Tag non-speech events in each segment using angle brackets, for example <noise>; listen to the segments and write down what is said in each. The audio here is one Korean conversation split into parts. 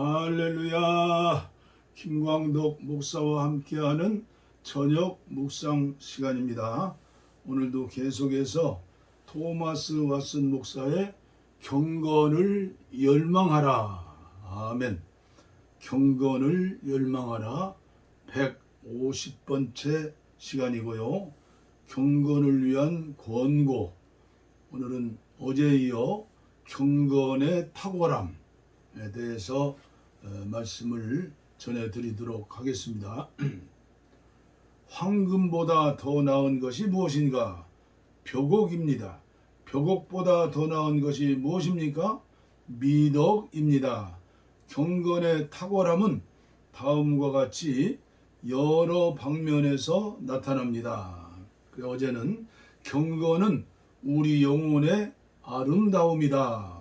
할렐루야. 김광덕 목사와 함께하는 저녁 묵상 시간입니다. 오늘도 계속해서 토마스 왓슨 목사의 경건을 열망하라. 아멘. 경건을 열망하라. 150번째 시간이고요. 경건을 위한 권고. 오늘은 어제 이어 경건의 탁월함에 대해서 어, 말씀을 전해드리도록 하겠습니다. <clears throat> 황금보다 더 나은 것이 무엇인가? 벼곡입니다. 벼곡보다 더 나은 것이 무엇입니까? 미덕입니다. 경건의 탁월함은 다음과 같이 여러 방면에서 나타납니다. 어제는 경건은 우리 영혼의 아름다움이다.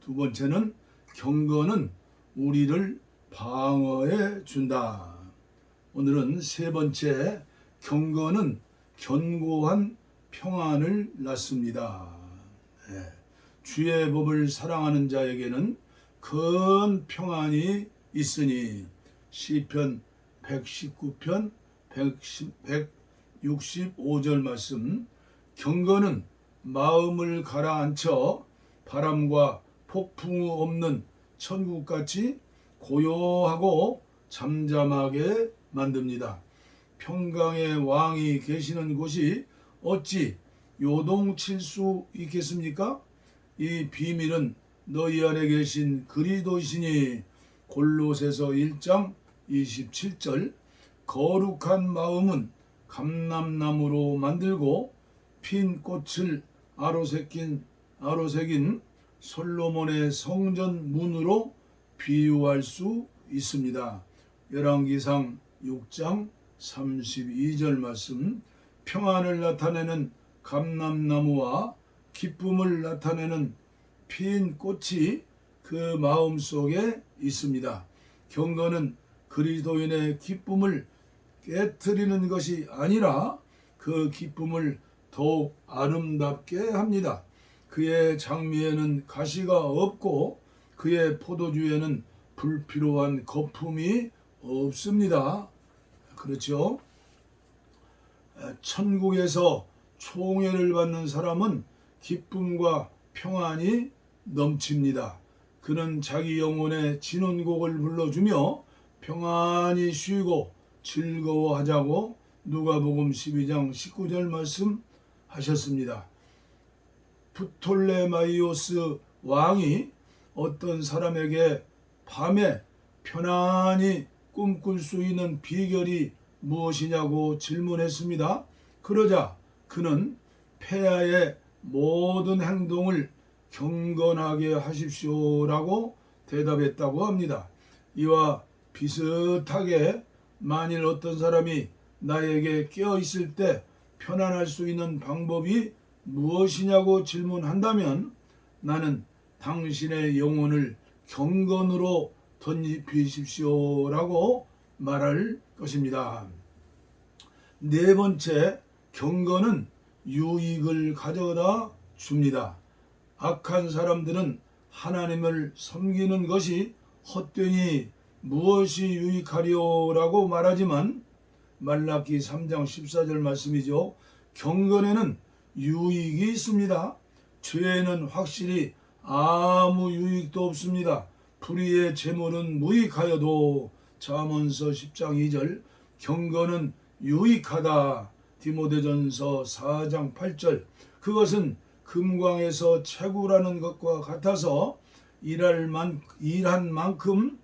두 번째는 경건은 우리를 방어해 준다. 오늘은 세 번째 경건은 견고한 평안을 낳습니다. 예. 주의 법을 사랑하는 자에게는 큰 평안이 있으니 시편 119편 165절 말씀 경건은 마음을 가라앉혀 바람과 폭풍 없는 천국같이 고요하고 잠잠하게 만듭니다. 평강의 왕이 계시는 곳이 어찌 요동칠 수 있겠습니까? 이 비밀은 너희 안에 계신 그리도이시니 골로새서 1장 27절 거룩한 마음은 감람나무로 만들고 핀 꽃을 아로새긴 아로새긴 솔로몬의 성전 문으로 비유할 수 있습니다. 열왕기상 6장 32절 말씀 평안을 나타내는 감람나무와 기쁨을 나타내는 핀 꽃이 그 마음 속에 있습니다. 경건은 그리스도인의 기쁨을 깨뜨리는 것이 아니라 그 기쁨을 더욱 아름답게 합니다. 그의 장미에는 가시가 없고 그의 포도주에는 불필요한 거품이 없습니다. 그렇죠? 천국에서 총애를 받는 사람은 기쁨과 평안이 넘칩니다. 그는 자기 영혼의 진원곡을 불러주며 평안히 쉬고 즐거워하자고 누가복음 12장 19절 말씀하셨습니다. 프톨레마이오스 왕이 어떤 사람에게 밤에 편안히 꿈꿀 수 있는 비결이 무엇이냐고 질문했습니다. 그러자 그는 폐하의 모든 행동을 경건하게 하십시오라고 대답했다고 합니다. 이와 비슷하게 만일 어떤 사람이 나에게 깨어 있을 때 편안할 수 있는 방법이 무엇이냐고 질문한다면 나는 당신의 영혼을 경건으로 던지십시오라고 말할 것입니다. 네 번째, 경건은 유익을 가져다 줍니다. 악한 사람들은 하나님을 섬기는 것이 헛되니 무엇이 유익하리오라고 말하지만 말라기 3장 14절 말씀이죠. 경건에는 유익이 있습니다. 죄에는 확실히 아무 유익도 없습니다. 불의의 재물은 무익하여도 잠언서 10장 2절 경건은 유익하다. 디모데전서 4장 8절 그것은 금광에서 채굴하는 것과 같아서 일할 만, 일한 만큼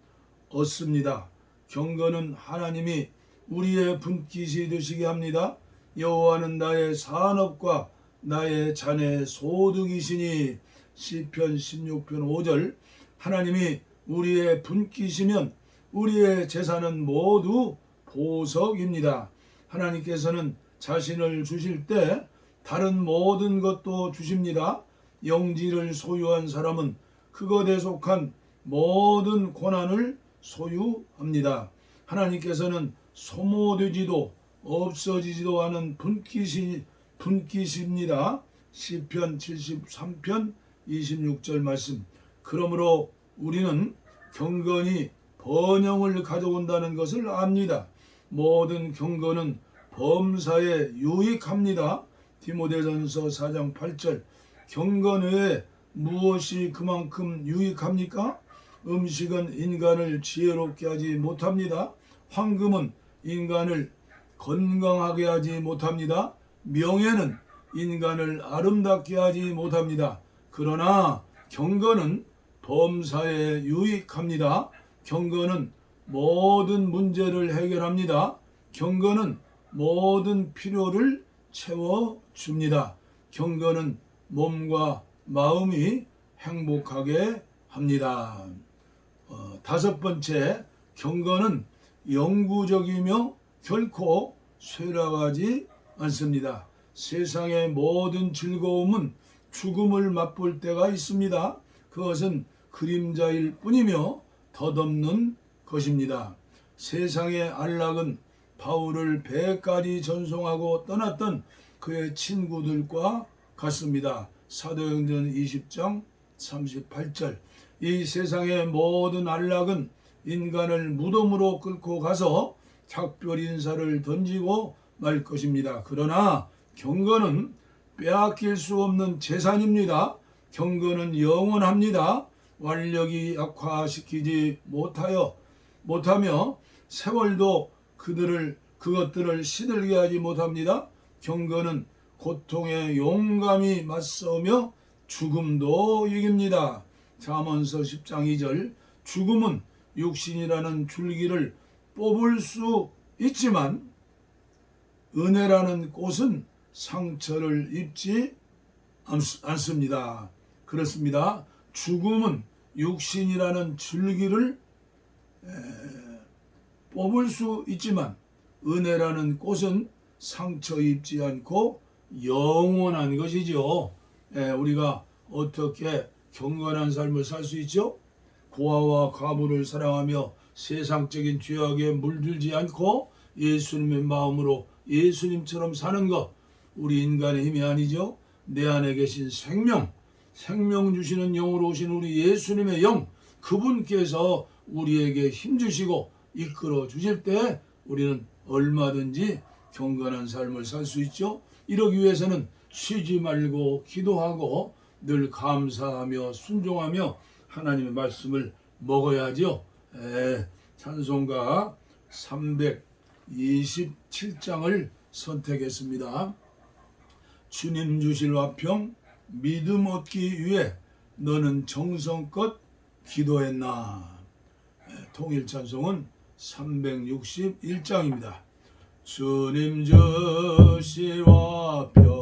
얻습니다. 경건은 하나님이 우리의 분깃이 되시게 합니다. 여호와는 나의 산업과 나의 자네 소득이시니 시편 16편 5절 하나님이 우리의 분깃이면 우리의 재산은 모두 보석입니다. 하나님께서는 자신을 주실 때 다른 모든 것도 주십니다. 영지를 소유한 사람은 그것에 속한 모든 고난을 소유합니다. 하나님께서는 소모되지도 없어지지도 않은 분깃이 분깃입니다. 시편 73편 26절 말씀. 그러므로 우리는 경건이 번영을 가져온다는 것을 압니다. 모든 경건은 범사에 유익합니다. 디모데전서 4장 8절 경건 외에 무엇이 그만큼 유익합니까? 음식은 인간을 지혜롭게 하지 못합니다. 황금은 인간을 건강하게 하지 못합니다. 명예는 인간을 아름답게 하지 못합니다. 그러나 경건은 범사에 유익합니다. 경건은 모든 문제를 해결합니다. 경건은 모든 필요를 채워줍니다. 경건은 몸과 마음이 행복하게 합니다. 어, 다섯 번째, 경건은 영구적이며 결코 쇠락하지 않습니다. 세상의 모든 즐거움은 죽음을 맛볼 때가 있습니다. 그것은 그림자일 뿐이며 덧없는 것입니다. 세상의 안락은 바울을 배까지 전송하고 떠났던 그의 친구들과 같습니다. 사도행전 20장 38절 이 세상의 모든 안락은 인간을 무덤으로 끌고 가서 작별 인사를 던지고 말 것입니다. 그러나 경건은 빼앗길 수 없는 재산입니다. 경건은 영원합니다. 완력이 약화시키지 못하여 못하며 세월도 그들을 그것들을 시들게 하지 못합니다. 경건은 고통에 용감히 맞서며 죽음도 이깁니다. 잠언서 10장 2절 죽음은 육신이라는 줄기를 뽑을 수 있지만 은혜라는 꽃은 상처를 입지 않습니다. 그렇습니다. 죽음은 육신이라는 줄기를 뽑을 수 있지만 은혜라는 꽃은 상처 입지 않고 영원한 것이죠. 우리가 어떻게 경건한 삶을 살 수 있죠? 고아와 과부를 사랑하며 세상적인 죄악에 물들지 않고 예수님의 마음으로 예수님처럼 사는 것 우리 인간의 힘이 아니죠. 내 안에 계신 생명, 생명 주시는 영으로 오신 우리 예수님의 영, 그분께서 우리에게 힘 주시고 이끌어 주실 때 우리는 얼마든지 경건한 삶을 살 수 있죠. 이러기 위해서는 쉬지 말고 기도하고 늘 감사하며 순종하며 하나님의 말씀을 먹어야죠. 에, 찬송가 327장을 선택했습니다. 주님 주실 화평 믿음 얻기 위해 너는 정성껏 기도했나. 통일 찬송은 361장입니다. 주님 주실 화평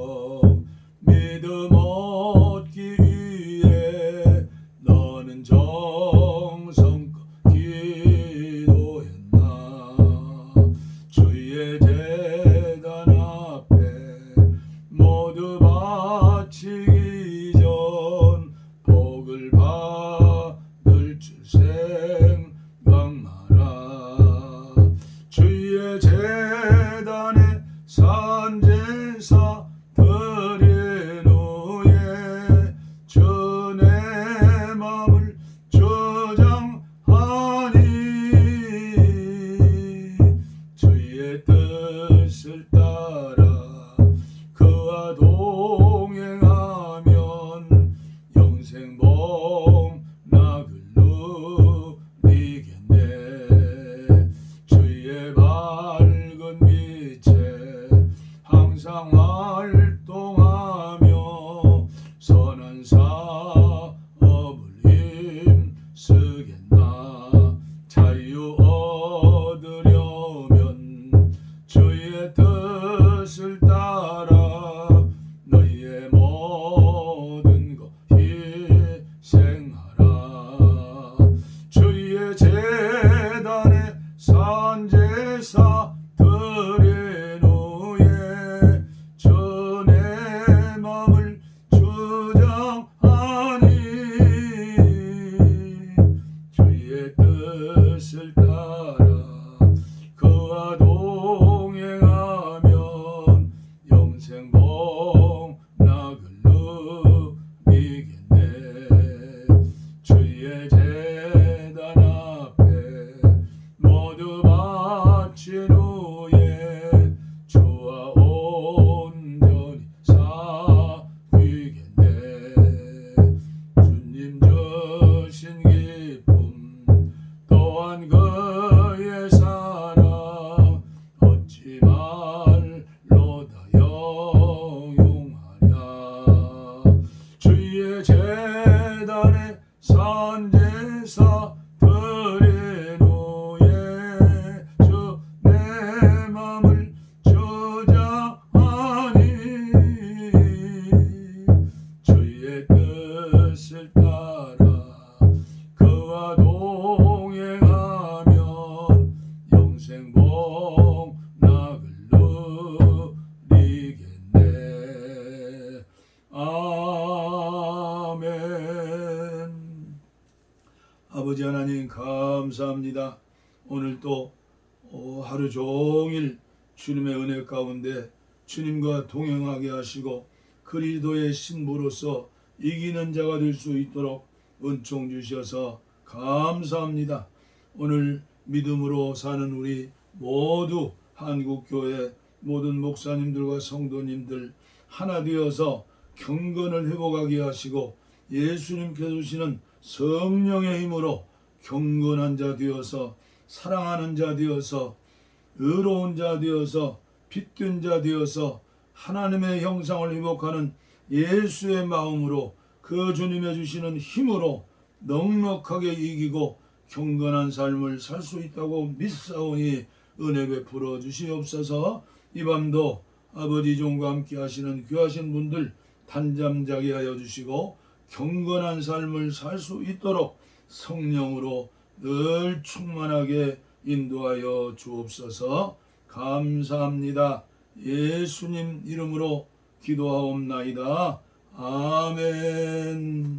어, 하루 종일 주님의 은혜 가운데 주님과 동행하게 하시고 그리스도의 신부로서 이기는 자가 될 수 있도록 은총 주셔서 감사합니다. 오늘 믿음으로 사는 우리 모두 한국교회 모든 목사님들과 성도님들 하나 되어서 경건을 회복하게 하시고 예수님께서 주시는 성령의 힘으로 경건한 자 되어서 사랑하는 자 되어서 의로운 자 되어서 빛된 자 되어서 하나님의 형상을 회복하는 예수의 마음으로 그 주님의 주시는 힘으로 넉넉하게 이기고 경건한 삶을 살 수 있다고 믿사오니 은혜 베풀어 주시옵소서. 이 밤도 아버지 종과 함께 하시는 귀하신 분들 단잠 자게 하여 주시고 경건한 삶을 살 수 있도록 성령으로 늘 충만하게 인도하여 주옵소서 감사합니다. 예수님 이름으로 기도하옵나이다. 아멘.